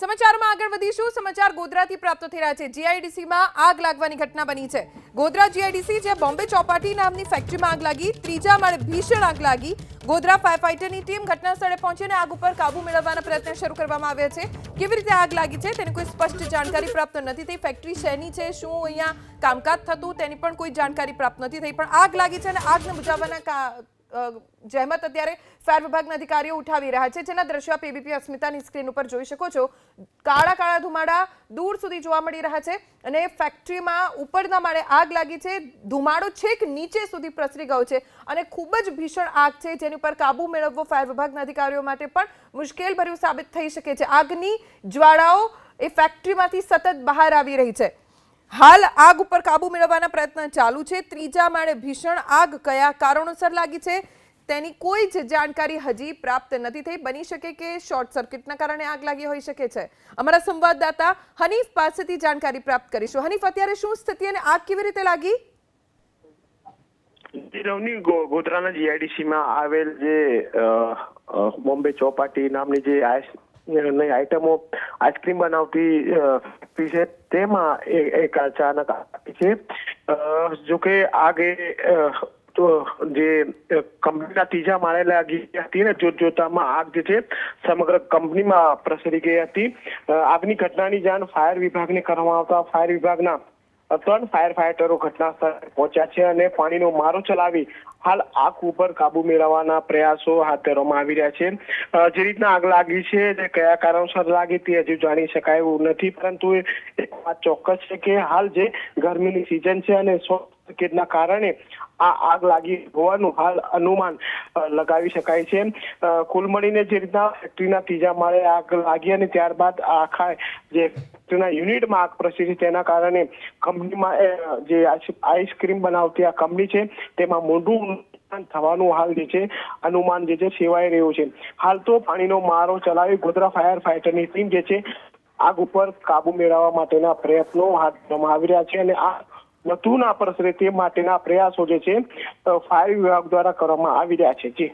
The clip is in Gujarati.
સમાચારમાં આગળ વધીશું. સમાચાર ગોધરાથી પ્રાપ્ત થઈ રહ્યા છે. જીઆઈડીસીમાં આગ લાગવાની ઘટના બની છે. ગોધરા જીઆઈડીસી, જે બોમ્બે ચોપાટી નામની ફેક્ટરીમાં આગ લાગી, ત્રીજા માળે ભીષણ આગ લાગી, ગોધરા ફાયર ફાઈટરની ટીમ ઘટના સ્થળે પહોંચીને આગ ઉપર કાબુ મેળવવાના પ્રયત્ન શરૂ કરવામાં આવ્યા છે. કેવી રીતે આગ લાગી છે તેની કોઈ સ્પષ્ટ જાણકારી પ્રાપ્ત નથી થઈ. ફેક્ટરી શેની છે, શું અહીંયા કામકાજ થતું તેની પણ કોઈ જાણકારી પ્રાપ્ત નથી થઈ. પણ આગ લાગી છે અને આગને બુજાવવાના જહેમત અત્યારે ફાયર વિભાગના અધિકારીઓ ઉઠાવી રહ્યા છે. જેના દ્રશ્યો આપ એબીપી અસ્મિતાની સ્ક્રીન ઉપર જોઈ શકો છો. કાળા કાળા ધુમાડા દૂર સુધી જોવા મળી રહ્યા છે અને ફેક્ટરીમાં ઉપરના માળે આગ લાગી છે. ધુમાડો છેક નીચે સુધી પ્રસરી ગયો છે અને ખૂબ જ ભીષણ આગ છે. જેની પર કાબુ મેળવવો ફાયર વિભાગના અધિકારીઓ માટે પણ મુશ્કેલ ભર્યું સાબિત થઈ શકે છે. આગની જ્વાળાઓ એ ફેક્ટરીમાંથી સતત બહાર આવી રહી છે. હાલ આગ ઉપર કાબુ મેળવવાના પ્રયત્ન ચાલુ છે. ત્રીજા માળે ભીષણ આગ કયા કારણોસર લાગી છે તેની કોઈ જ જાણકારી હજી પ્રાપ્ત નથી થઈ. બની શકે કે શોર્ટ સર્કિટના કારણે આગ લાગી હોઈ શકે છે. અમારા સંવાદદાતા હનીફ પાસેથી જાણકારી પ્રાપ્ત કરીશું. હનીફ, અત્યારે શું સ્થિતિ અને આગ કેવી રીતે લાગી? રવની ગોધરાના જીઆઈડીસીમાં આવેલ જે બોમ્બે ચોપાટી નામની જે આઈટમો આઈસ્ક્રીમ બનાવતી છે. તેમાં એક અચાનક છે. જો કે આગ જે કંપનીના ત્રીજા માળે લાગી હતી ને જોત જોતામાં આગ જે છે, સમગ્ર કંપનીમાં પ્રસરી ગઈ હતી. આગની ઘટનાની જાણ ફાયર વિભાગને કરવામાં આવતા, ફાયર વિભાગના ત્રણ ફાયર ફાઈટરો ઘટના સ્થળે પહોંચ્યા છે અને પાણીનો મારો ચલાવી હાલ આગ ઉપર કાબુ મેળવવાના પ્રયાસો હાથ ધરવામાં આવી રહ્યા છે. જે રીતના આગ લાગી છે તે કયા કારણોસર લાગી તે હજુ જાણી શકાય એવું નથી, પરંતુ એક વાત ચોક્કસ છે કે હાલ જે ગરમીની સિઝન છે અને સર્કિટના કારણે આ આગ લાગી હોવાનું હાલ અનુમાન લગાવી શકાય છે. કુલ મળીને જે રીતના ફેક્ટરીના ત્રીજા માળે આગ લાગી અને ત્યારબાદ આખા જે ફેક્ટરીના યુનિટમાં આગ પ્રસરી તેના કારણે કંપનીમાં જે આઈસ્ક્રીમ બનાવતી આ કંપની છે તેમાં મોઢું થવાનું હાલ જે છે અનુમાન જે છે સેવાઈ રહ્યું છે. હાલ તો પાણીનો મારો ચલાવી ગોધરા ફાયર ફાઈટરની ટીમ જે છે આગ ઉપર કાબુ મેળવવા માટેના પ્રયત્નો હાથ ધરવામાં આવી રહ્યા છે અને આ વધુ ના પ્રસરે તે માટેના પ્રયાસો જે છે ફાયર વિભાગ દ્વારા કરવામાં આવી રહ્યા છે. જી.